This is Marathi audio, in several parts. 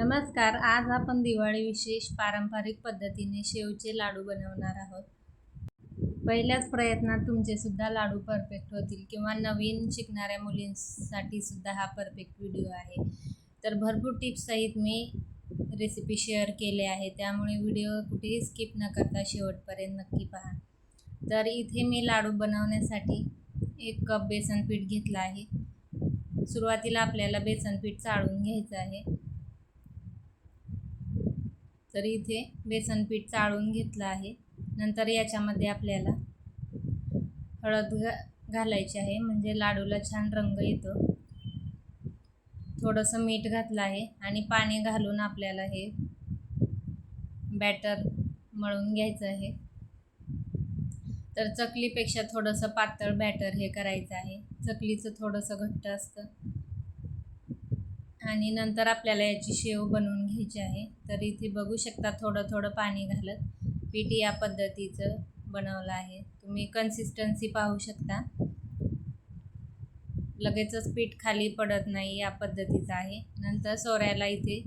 नमस्कार आज आपण दिवाळी विशेष पारंपरिक पद्धतीने शेवचे लाडू बनवणार आहोत. पहिल्याच प्रयत्नात तुमचे सुद्धा लाडू परफेक्ट होतील किंवा नवीन शिकणाऱ्या मुलींसाठी सुद्धा हा परफेक्ट व्हिडिओ आहे. तर भरपूर टिप्ससहित मी रेसिपी शेअर केले आहे. त्यामुळे व्हिडिओ कुठेही स्किप न करता शेवटपर्यंत नक्की पहा. तर इथे मी लाडू बनवण्यासाठी एक कप बेसन पीठ घेतलं आहे. सुरुवातीला आपल्याला बेसन पीठ चाळून घ्यायचं आहे. तर इथे बेसन पीठ चाळून घेतलं आहे. नंतर याच्यामध्ये आपल्याला हळद घा घालायची आहे. म्हणजे लाडूला छान रंग येतो. थोडंसं मीठ घातलं आहे आणि पाणी घालून आपल्याला हे बॅटर मळून घ्यायचं आहे. तर चकलीपेक्षा थोडंसं पातळ बॅटर हे करायचं आहे. चकलीचं थोडंसं घट्ट असतं. आणि नंतर आपल्याला याची शेव बनवून घ्यायची आहे. तर इथे बघू शकता थोडं थोडं पाणी घालत पीठ या पद्धतीचं बनवलं आहे. तुम्ही कन्सिस्टन्सी पाहू शकता. लगेचच पीठ खाली पडत नाही या पद्धतीचं आहे. नंतर सोऱ्याला इथे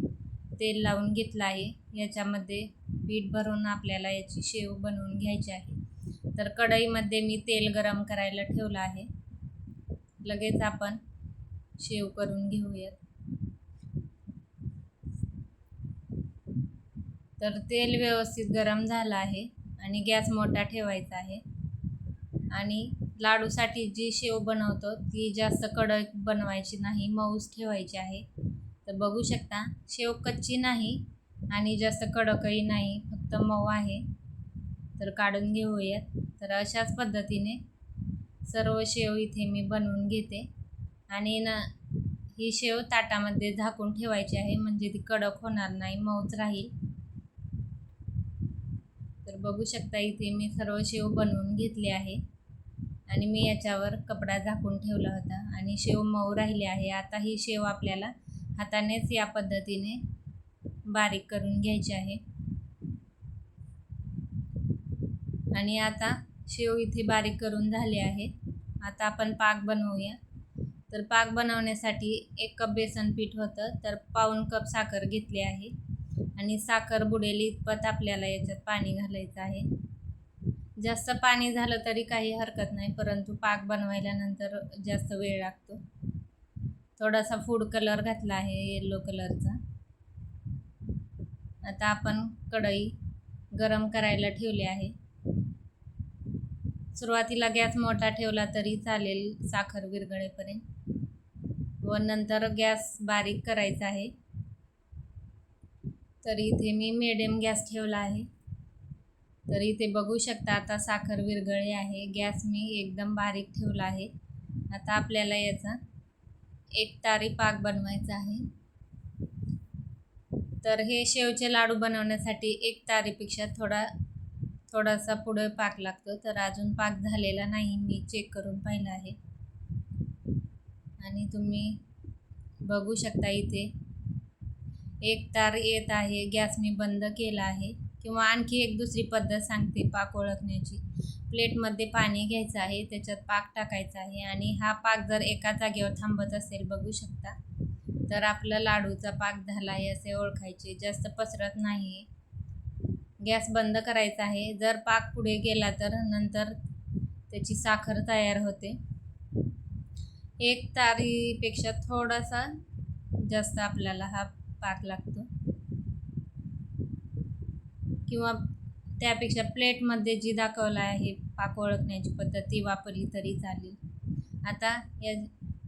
तेल लावून घेतलं आहे. याच्यामध्ये पीठ भरून आपल्याला याची शेव बनवून घ्यायची आहे. तर कढईमध्ये मी तेल गरम करायला ठेवलं आहे. लगेच आपण शेव करून घेऊयात. तर तेल व्यवस्थित गरम झालं आहे आणि गॅस मोठा ठेवायचा आहे. आणि लाडूसाठी जी शेव बनवतो ती जास्त कडक बनवायची नाही मऊच ठेवायची आहे. तर बघू शकता शेव कच्ची नाही आणि जास्त कडकही नाही फक्त मऊ आहे. तर काढून घेऊयात. तर अशाच पद्धतीने सर्व शेव इथे मी बनवून घेते. आणि न ही शेव ताटामध्ये झाकून ठेवायची आहे म्हणजे ती कडक होणार नाही मऊच राहील. तर बघू शकता इथे मी सर्व शेव बनवून घेतले आहे. आणि मी याच्यावर कपडा झाकून ठेवला होता आणि शेव मऊ राहिली आहे. आता ही शेव आपल्याला हातानेच या पद्धतीने बारीक करून घ्यायची आहे. आणि आता शेव इथे बारीक करून झाले आहे. आता आपण पाक बनवूया. तर पाक बनवण्यासाठी एक कप बेसन पीठ होतं. तर पाऊण कप साखर घेतली आहे. आणि साखर बुडेल इतपत आपल्याला याच्यात पाणी घालायचं आहे. जास्त पाणी झालं तरी काही हरकत नाही परंतु पाक बनवायल्यानंतर जास्त वेळ लागतो. थोडासा फूड कलर घातला आहे येलो कलरचा आता आपण कढई गरम करायला ठेवली आहे. सुरुवातीला गॅस मोठा ठेवला तरी चालेल साखर विरघळेपर्यंत. व नंतर गॅस बारीक करायचा आहे. तर इथे मी मिडियम गॅस ठेवला आहे. तर इथे बघू शकता आता साखर विरघळी आहे. गॅस मी एकदम बारीक ठेवला आहे. आता आपल्याला याचा एक तारी पाक बनवायचा आहे. तर हे शेवचे लाडू बनवण्यासाठी एक तारीपेक्षा थोडा थोडासा पुढे पाक लागतो. तर अजून पाक झालेला नाही. मी चेक करून पाहिलं आहे. आणि तुम्ही बघू शकता इथे एक तार येत आहे गॅस मी बंद केला आहे. किंवा आणखी एक दुसरी पद्धत सांगते पाक ओळखण्याची. प्लेटमध्ये पाणी घ्यायचं आहे त्याच्यात पाक टाकायचा आहे आणि हा पाक जर एका जागेवर थांबत असेल बघू शकता. तर आपला लाडूचा पाक झाला आहे असे ओळखायचे जास्त पसरत नाही गॅस बंद करायचा आहे. जर पाक पुढे गेला तर नंतर त्याची साखर तयार होते. एक तारीपेक्षा थोडासा जास्त आपल्याला हा पाक लागतो. किंवा त्यापेक्षा प्लेटमध्ये जी दाखवलं आहे पाक ओळखण्याची पद्धत ती वापरली तरी चालेल. आता या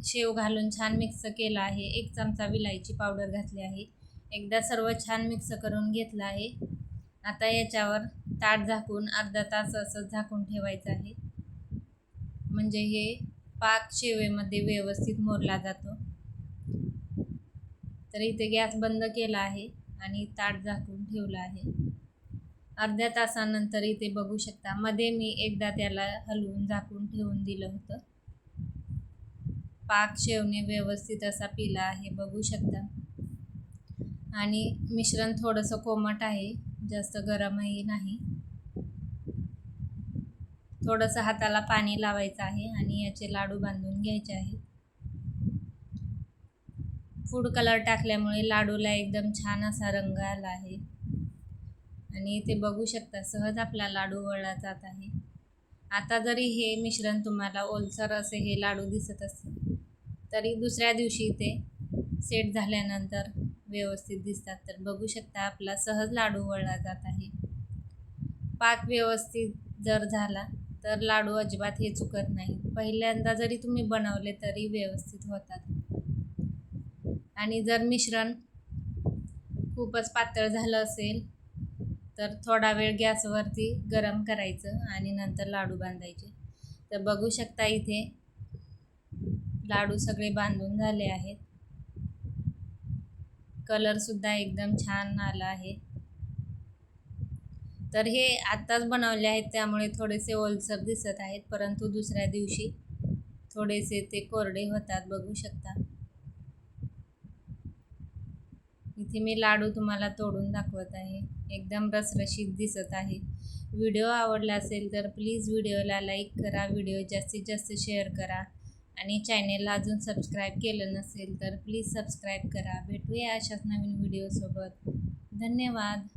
शेव घालून छान मिक्स केलं आहे. एक चमचा विलायची पावडर घातली आहे. एकदा सर्व छान मिक्स करून घेतलं आहे. आता याच्यावर ताट झाकून अर्धा तास असं झाकून ठेवायचं आहे. म्हणजे हे पाक शेवेमध्ये व्यवस्थित मोरला जातो. तर इथे गॅस बंद केला आहे आणि ताट झाकून ठेवलं आहे. अर्ध्या तासानंतर इथे बघू शकता मध्ये मी एकदा त्याला हलवून झाकून ठेवून दिलं होतं. पाक शेवणे व्यवस्थित असा पिला आहे बघू शकता. आणि मिश्रण थोडंसं कोमट आहे जास्त गरमही नाही. थोडंसं हाताला पाणी लावायचं आहे आणि याचे लाडू बांधून घ्यायचे आहेत. फूड कलर टाकल्यामुळे लाडूला एकदम छान असा रंग आला आहे. आणि इथे बघू शकता सहज आपला लाडू वळला जात आहे. आता जरी हे मिश्रण तुम्हाला ओलसर असे हे लाडू दिसत असतील तरी दुसऱ्या दिवशी ते सेट झाल्यानंतर व्यवस्थित दिसतात. तर बघू शकता आपला सहज लाडू वळला जात आहे. पाक व्यवस्थित जर झाला तर लाडू अजिबात हे चुकत नाही पहिल्यांदा जरी तुम्ही बनवले तरी व्यवस्थित होतात. आणि जर मिश्रण खूपच पातळ झालं असेल तर थोडा वेळ गॅसवरती गरम करायचं आणि नंतर लाडू बांधायचे. तर बघू शकता इथे लाडू सगळे बांधून झाले आहेत. कलरसुद्धा एकदम छान आला आहे. तर हे आत्ताच बनवले आहेत त्यामुळे थोडेसे ओलसर दिसत आहेत परंतु दुसऱ्या दिवशी थोडेसे ते कोरडे होतात बघू शकता. इथे मी लाडू तुम्हाला तोडून दाखवत आहे. एकदम रसरशीत दिसत आहे. व्हिडिओ आवडला असेल तर प्लीज व्हिडिओला लाईक करा व्हिडिओ जास्तीत जास्त शेअर करा आणि चॅनेलला अजून सबस्क्राईब केलं नसेल तर प्लीज सबस्क्राईब करा. भेटूया अशाच नवीन व्हिडिओसोबत. धन्यवाद.